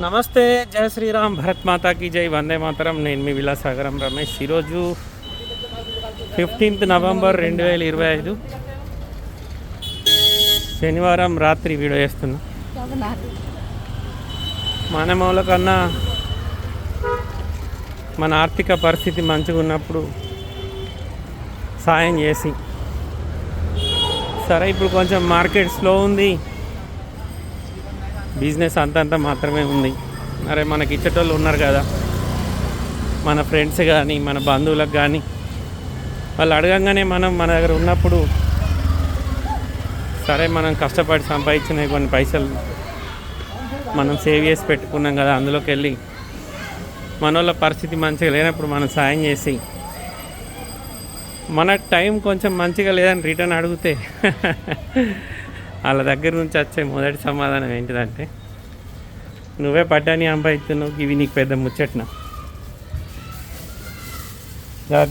నమస్తే జయ శ్రీరామ్ భరత్ మాతాకి జై వందే మాతరం. నేను మీ విలాసాగరం రమేష్. ఈరోజు ఫిఫ్టీన్త్ నవంబర్ రెండు వేల ఇరవై ఐదు. శనివారం రాత్రి వీడియో చేస్తున్నా. మానవుల కన్నా మన ఆర్థిక పరిస్థితి మంచిగా ఉన్నప్పుడు సాయం చేసి. సరే ఇప్పుడు కొంచెం మార్కెట్ స్లో ఉంది. బిజినెస్ అంతంత మాత్రమే ఉంది. అరే మనకి ఇచ్చేటోళ్ళు ఉన్నారు కదా. మన ఫ్రెండ్స్ కానీ మన బంధువులకు కానీ వాళ్ళు అడగంగానే మనం మన దగ్గర ఉన్నప్పుడు సరే మనం కష్టపడి సంపాదించిన కొన్ని పైసలు మనం సేవ్ చేసి పెట్టుకున్నాం కదా అందులోకి వెళ్ళి మన వాళ్ళ పరిస్థితి మంచిగా లేనప్పుడు మనం సాయం చేసి మన టైం కొంచెం మంచిగా లేదని రిటర్న్ అడిగితే వాళ్ళ దగ్గర నుంచి వచ్చే మొదటి సమాధానం ఏంటిదంటే నువ్వే పడ్డాని సంపాదిస్తున్నావు ఇవి నీకు పెద్ద ముచ్చట్న?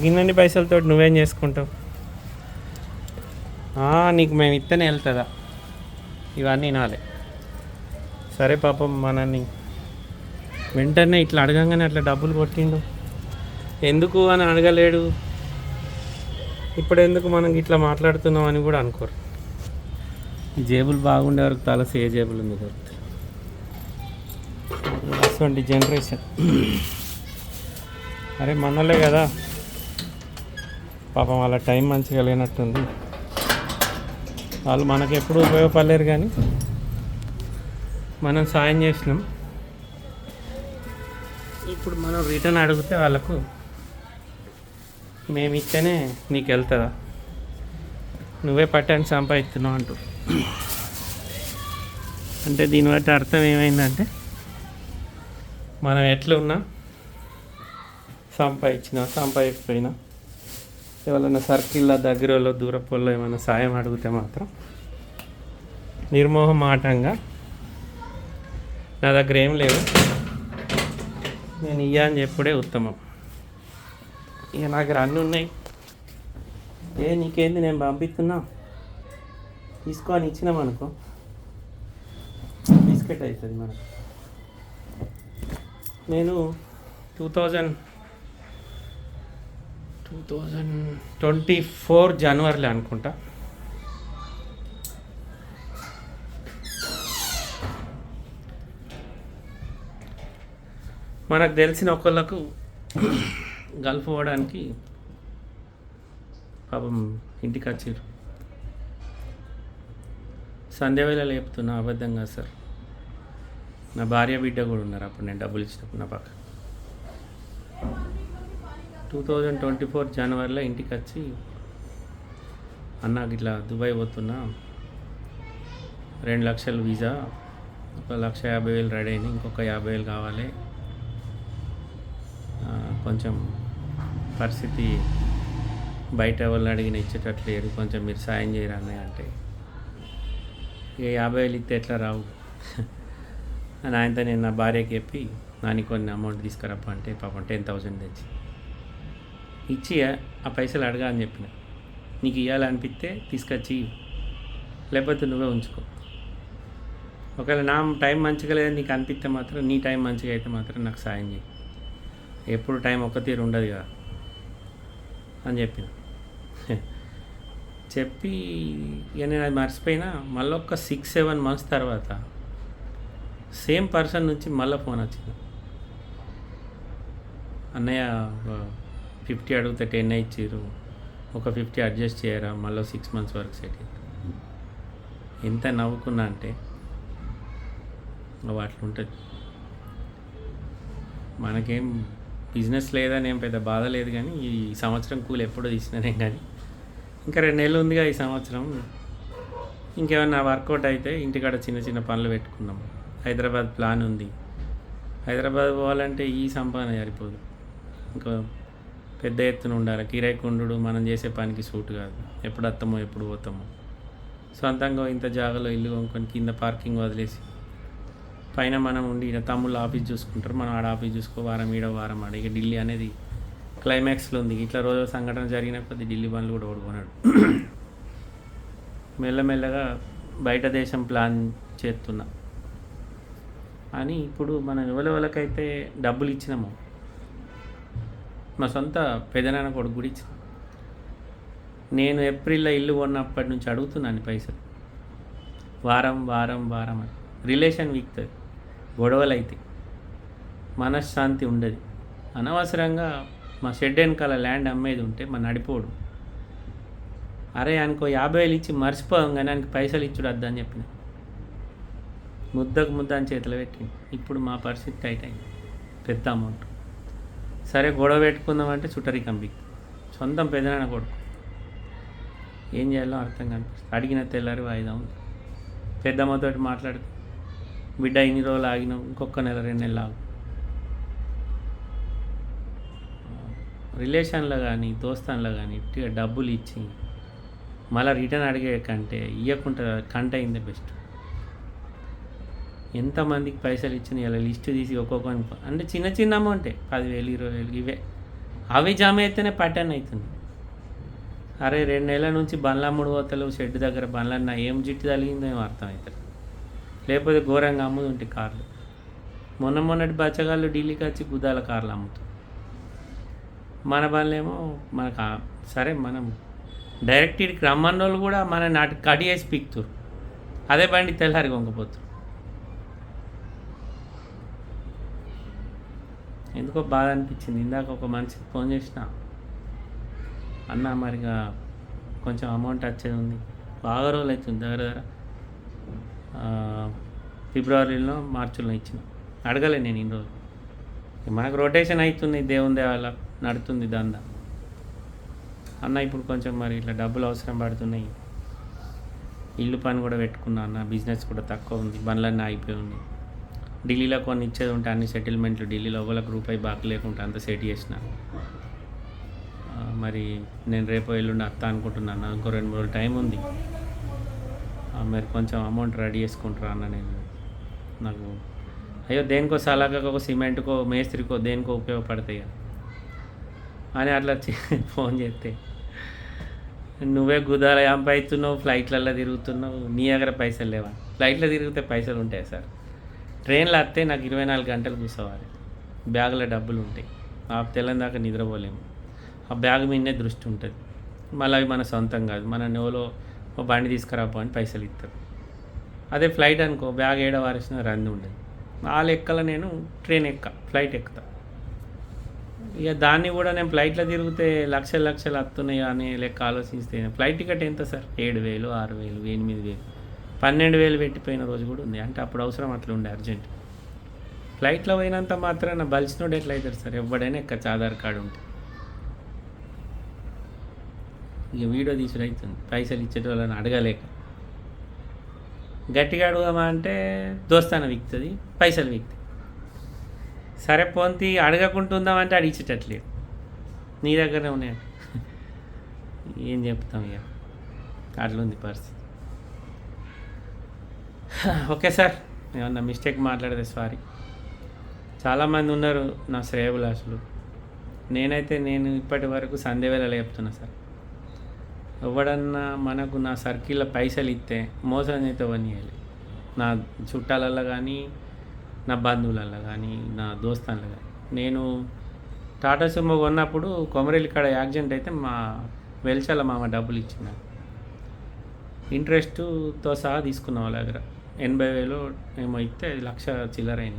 గిన్నెని పైసలతో నువ్వేం చేసుకుంటావు? నీకు మేము ఇత్తనే వెళ్తుందా? ఇవన్నీ నాలే. సరే పాపం మనని వెంటనే ఇట్లా అడగంగానే అట్లా డబ్బులు కొట్టిండు. ఎందుకు అని అడగలేడు? ఇప్పుడు ఎందుకు మనం ఇట్లా మాట్లాడుతున్నాం అని కూడా అనుకోరు. జేబులు బాగుండే వరకు తలసి ఏ జేబులు ఉంది దొరుకుతుంది అటువంటి జనరేషన్. అరే మనలే కదా. పాపం వాళ్ళ టైం మంచిగా లేనట్టుంది. వాళ్ళు మనకు ఎప్పుడు ఉపయోగపడలేరు కానీ మనం సాయం చేసినాం. ఇప్పుడు మనం రిటర్న్ అడిగితే వాళ్ళకు మేము ఇస్తేనే నీకు వెళ్తుందా నువ్వే పట్టాన్ని సంపాదిస్తున్నావు అంటూ. అంటే దీని బట్టి అర్థం ఏమైందంటే మనం ఎట్లా ఉన్నా సంపాదించినా సంపాదించకపోయినా ఎవరైనా సర్కిల్లో దగ్గర వాళ్ళు దూరపు వాళ్ళు ఏమైనా సాయం అడిగితే మాత్రం నిర్మోహమాటంగా నా దగ్గర ఏం లేవు. నేను ఇయ్యా అని చెప్పుడే ఉత్తమం. ఇక నా దగ్గర అన్నీ ఉన్నాయి. ఏ నీకేంది? నేను పంపిస్తున్నా. తీసుకో అని ఇచ్చినాం అనుకో. బిస్కెట్ అవుతుంది మనకు. నేను two thousand two thousand twenty four జనవరిలో అనుకుంటా. మనకు తెలిసిన ఒకళ్ళకు గల్ఫ్ అవ్వడానికి పాపం ఇంటికి వచ్చారు సంధ్యవేళ లేపుతున్నా అబద్ధంగా సార్. నా భార్య బిడ్డ కూడా ఉన్నారు అప్పుడు నేను డబ్బులు ఇచ్చినప్పుడు నా పక్క టూ థౌజండ్ ట్వంటీ ఫోర్ జనవరిలో ఇంటికి వచ్చి అన్న ఇట్లా దుబాయ్ పోతున్నా. రెండు లక్షలు వీసా ఒక లక్ష యాభై వేలు రెడీ అయినాయి ఇంకొక యాభై వేలు కావాలి. కొంచెం పరిస్థితి బయట వాళ్ళు అడిగిన ఇచ్చేటట్లేరు కొంచెం మీరు సాయం చేయరా అంటే. యాభై వేలు ఇస్తే ఎట్లా రావు? అని ఆయనతో నేను నా భార్యకి చెప్పి నాని కొన్ని అమౌంట్ తీసుకురప్ప అంటే పాపం టెన్ థౌజండ్ తెచ్చి. ఇచ్చి ఆ పైసలు అడగా అని చెప్పిన. నీకు ఇవ్వాలనిపిస్తే తీసుకొచ్చి లేకపోతే నువ్వే ఉంచుకో. ఒకవేళ నా టైం మంచిగా లేదని నీకు అనిపిస్తే మాత్రం నీ టైం మంచిగా అయితే మాత్రం నాకు సాయం చేయి ఎప్పుడు టైం ఒక తీరు ఉండదు కదా. అని చెప్పిన. చెప్పి ఇక నేను అది మర్చిపోయినా మళ్ళీ ఒక సిక్స్ సెవెన్ మంత్స్ తర్వాత సేమ్ పర్సన్ నుంచి మళ్ళీ ఫోన్ వచ్చింది. అన్నయ్య ఫిఫ్టీ అడిగితే టెన్ ఇచ్చారు ఒక ఫిఫ్టీ అడ్జస్ట్ చేయరా మళ్ళీ సిక్స్ మంత్స్ వరకు సెట్ ఎంత నవ్వుకున్నా అంటే అట్లా ఉంటుంది. మనకేం బిజినెస్ లేదని ఏం పెద్ద బాధ లేదు కానీ ఈ సంవత్సరం కూలి ఎప్పుడో తీసినానే కానీ ఇంకా రెండు నెలలు ఉందిగా ఈ సంవత్సరం. ఇంకేమన్నా వర్కౌట్ అయితే ఇంటికాడ చిన్న చిన్న పనులు పెట్టుకున్నాం హైదరాబాద్ ప్లాన్ ఉంది. హైదరాబాద్ పోవాలంటే ఈ సంపాదన సరిపోదు. ఇంకా పెద్ద ఎత్తున ఉండాలి. కిరాయికుండు మనం చేసే పనికి సూట్ కాదు. ఎప్పుడు వస్తామో ఎప్పుడు పోతామో. సొంతంగా ఇంత జాగాలో ఇల్లు కొనుక్కొని కింద పార్కింగ్ వదిలేసి పైన మనం ఉండి తమ్ముళ్ళు ఆఫీస్ చూసుకుంటారు. మనం ఆడ ఆఫీస్ చూసుకో వారం ఈడ వారం ఆడ. ఇక ఢిల్లీ అనేది క్లైమాక్స్లో ఉంది. ఇట్లా రోజు సంఘటన జరిగిన కొద్ది ఢిల్లీ బండ్లు కూడా ఓడుకున్నాడు మెల్లమెల్లగా బయట దేశం ప్లాన్ చేస్తున్నా. అని ఇప్పుడు మనం ఎవరెవరికైతే డబ్బులు ఇచ్చినాము. మా సొంత పెదనాన్న కొడుకు కూడా ఇచ్చిన. నేను ఏప్రిల్లో ఇల్లు కొన్నప్పటి నుంచి అడుగుతున్నాను పైసలు. వారం వారం వారం అని. రిలేషన్ వీక్తుంది. గొడవలు అయితే మనశ్శాంతి ఉండదు. అనవసరంగా మా షెడ్ వెనకాల ల్యాండ్ అమ్మేది ఉంటే మా నడిపోడు. అరే అనుకో యాభై వేలు ఇచ్చి మర్చిపోయాం కానీ ఆయనకి పైసలు ఇచ్చుడు వద్దని చెప్పిన. ముద్దకు ముద్ద అని చేతిలో పెట్టి ఇప్పుడు మా పరిస్థితి టైట్ అయింది. పెద్ద అమౌంట్. సరే గొడవ పెట్టుకుందామంటే చుట్టరి కంపి సొంతం పెదనాన్న కొడుకు. ఏం చేయాలో అర్థం కనిపిస్తుంది అడిగిన తెల్లారి వాయిదా ఉంది. పెద్దమ్మతోటి మాట్లాడితే బిడ్డ ఇన్ని రోజులు ఆగినాం ఇంకొక నెల రెండు నెలలు ఆగు. రిలేషన్లో కానీ దోస్తాన్లో కానీ డబ్బులు ఇచ్చి మళ్ళీ రిటర్న్ అడిగే కంటే ఇవ్వకుండా కంట అయిందే బెస్ట్. ఎంతమందికి పైసలు ఇచ్చిన ఇలా లిస్ట్ తీసి ఒక్కొక్కరికి అంటే చిన్న చిన్న అమౌంటే పదివేలు ఇరవై వేలు ఇవే. అవి జమ అయితేనే పట్టన్ అవుతుంది అరే రెండు నెలల నుంచి బండ్లమ్ముడు పోతలు షెడ్ దగ్గర బండ్లన్న ఏం జిట్టు తగిలిందో ఏం అర్థం అవుతుంది లేకపోతే ఘోరంగా అమ్ముదు ఉంటే కార్లు. మొన్న మొన్నటి బచ్చగాళ్ళు ఢిల్లీకి వచ్చి గుద్దాల కార్లు అమ్ముతారు మన వాళ్ళేమో మనకు సరే మనం డైరెక్ట్ ఇక్కడికి రమ్మన్న వాళ్ళు కూడా మన నాటి కడి వేసి పీక్తురు. అదే బండి తెల్లారి కొంకపోతురు ఎందుకో బాధ అనిపించింది. ఇందాక ఒక మనిషికి ఫోన్ చేసిన. అన్న మరిగా కొంచెం అమౌంట్ వచ్చేది ఉంది. బాగా రోజులు అవుతుంది దగ్గర దగ్గర. ఫిబ్రవరిలో మార్చిలో ఇచ్చిన. అడగలే నేను ఇన్ని రోజులు. మనకు రొటేషన్ అవుతుంది దేవుని దేవాల నడుతుంది దంద. అన్న ఇప్పుడు కొంచెం మరి ఇట్లా డబ్బులు అవసరం పడుతున్నాయి. ఇల్లు పని కూడా పెట్టుకున్నా అన్న బిజినెస్ కూడా తక్కువ ఉంది బండ్లన్నీ అయిపోయి ఉంది ఢిల్లీలో కొన్ని ఇచ్చేది ఉంటే అన్ని సెటిల్మెంట్లు ఢిల్లీలో ఎవ్వరో గ్రూప్ అయి బాక్ లేకుండా అంత సెట్ చేసిన. మరి నేను రేపు ఎల్లుండి అత్త అనుకుంటున్నాను ఇంకో రెండు మూడు రోజులు టైం ఉంది. మరి కొంచెం అమౌంట్ రెడీ చేసుకుంటారా అన్న నేను. నాకు అయ్యో దేనికో సలాగకో సిమెంట్కో మేస్త్రికో దేనికో ఉపయోగపడతాయి కదా. అని అట్లా ఫోన్ చేస్తే. నువ్వే గుదాల అవుతున్నావు ఫ్లైట్లలో తిరుగుతున్నావు. నీ దగ్గర పైసలు లేవా? ఫ్లైట్లో తిరిగితే పైసలు ఉంటాయి సార్? ట్రైన్లో వస్తే నాకు ఇరవై నాలుగు గంటలు కూర్చోవాలి. బ్యాగ్లో డబ్బులు ఉంటాయి. ఆ తెల్లని దాకా నిద్రపోలేము. ఆ బ్యాగ్ మీదనే దృష్టి ఉంటుంది. మళ్ళీ అవి మన సొంతం కాదు. మన నోలో ఓ బండి తీసుకురాపో అని పైసలు ఇస్తారు. అదే ఫ్లైట్ అనుకో బ్యాగ్ ఏడ వారేసిన రంది ఉండదు. ఆ లెక్కలో నేను ట్రైన్ ఎక్క ఫ్లైట్ ఎక్కుతా. ఇక దాన్ని కూడా నేను ఫ్లైట్లో తిరిగితే లక్షలు లక్షలు వస్తున్నాయి అని లెక్క ఆలోచిస్తే ఫ్లైట్ టికెట్ ఎంత సార్? ఏడు వేలు ఆరు వేలు ఎనిమిది వేలు. పన్నెండు వేలు పెట్టిపోయిన రోజు కూడా ఉంది. అంటే అప్పుడు అవసరం అట్లా ఉండే అర్జెంట్. ఫ్లైట్లో పోయినంత మాత్రాన బలిసినోడు ఎట్లా అవుతారు సార్? ఎవడైనా ఎక్కచ్చు ఆధార్ కార్డు ఉంటే. ఇక వీడియో తీసుడు అవుతుంది పైసలు ఇచ్చేటోళ్ళని అడగలేక. గట్టిగా అడుగుదామా అంటే దోస్తాన విక్తుంది పైసలు విక్తుంది. సరే పోంతి అడగకుంటుందామంటే అడిచేటట్లేదు నీ దగ్గరనే ఉన్నాయి ఏం చెప్తాం ఇక అట్లుంది పరిస్థితి. ఓకే సార్ ఏమన్నా మిస్టేక్ మాట్లాడితే సారీ. చాలామంది ఉన్నారు నా శ్రేయభిలాషులు నేనైతే నేను ఇప్పటి వరకు సందేవేళలో చెప్తున్నా సార్. ఎవడన్నా మనకు నా సర్కిల్లో పైసలు ఇస్తే మోసం అయితే చేయాలి. నా చుట్టాలల్లో కానీ నా బంధువులల్లో కానీ నా దోస్తాన్లో కానీ నేను టాటా సుమో కొన్నప్పుడు కొమరేలి కాడ యాక్సిడెంట్ అయితే మా వెల్చాల మామ డబ్బులు ఇచ్చిన ఇంట్రెస్ట్తో సహా తీసుకున్నాం వాళ్ళ దగ్గర. ఎనభై వేలు ఏమో ఇస్తే లక్ష చిల్లర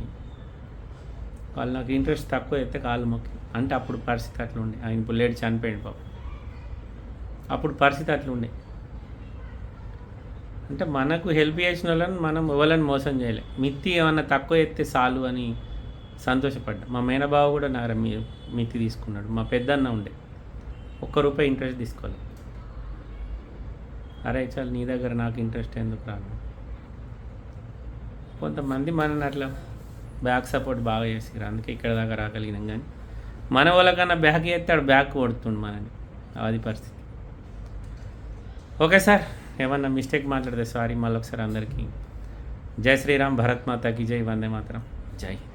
వాళ్ళు నాకు ఇంట్రెస్ట్ తక్కువ అయితే కాలు మొక్కి. అంటే అప్పుడు పరిస్థితి అట్లుండే. ఆయన ఇప్పుడు చనిపోయింది పాపం. అప్పుడు పరిస్థితి అట్లుండే. అంటే మనకు హెల్ప్ చేసిన వాళ్ళని మనం ఎవరిని మోసం చేయలే. మిత్తి ఏమన్నా తక్కువ ఎత్తే చాలు అని సంతోషపడ్డా. మా మేనబావ కూడా నా మీ మిత్తి తీసుకున్నాడు. మా పెద్దన్న ఉండే. ఒక్క రూపాయి ఇంట్రెస్ట్ తీసుకోవాలి అరే చాలు నీ దగ్గర నాకు ఇంట్రెస్ట్ ఎందుకు రాను కొంతమంది మనని అట్లా బ్యాక్ సపోర్ట్ బాగా చేసిరు అందుకే ఇక్కడ దాకా రాగలిగినాం కానీ మన వాళ్ళకన్నా బ్యాక్ చేస్తాడు బ్యాక్ కొడుతుండు మనని అది పరిస్థితి. Okay sir. ఏమన్నా మిస్టేక్ మాట్లాడితే సారీ మళ్ళీ ఒకసారి అందరికీ. జై శ్రీరామ్ భరత్ మాతాకి జై వందే మాత్రం. జై. హింద్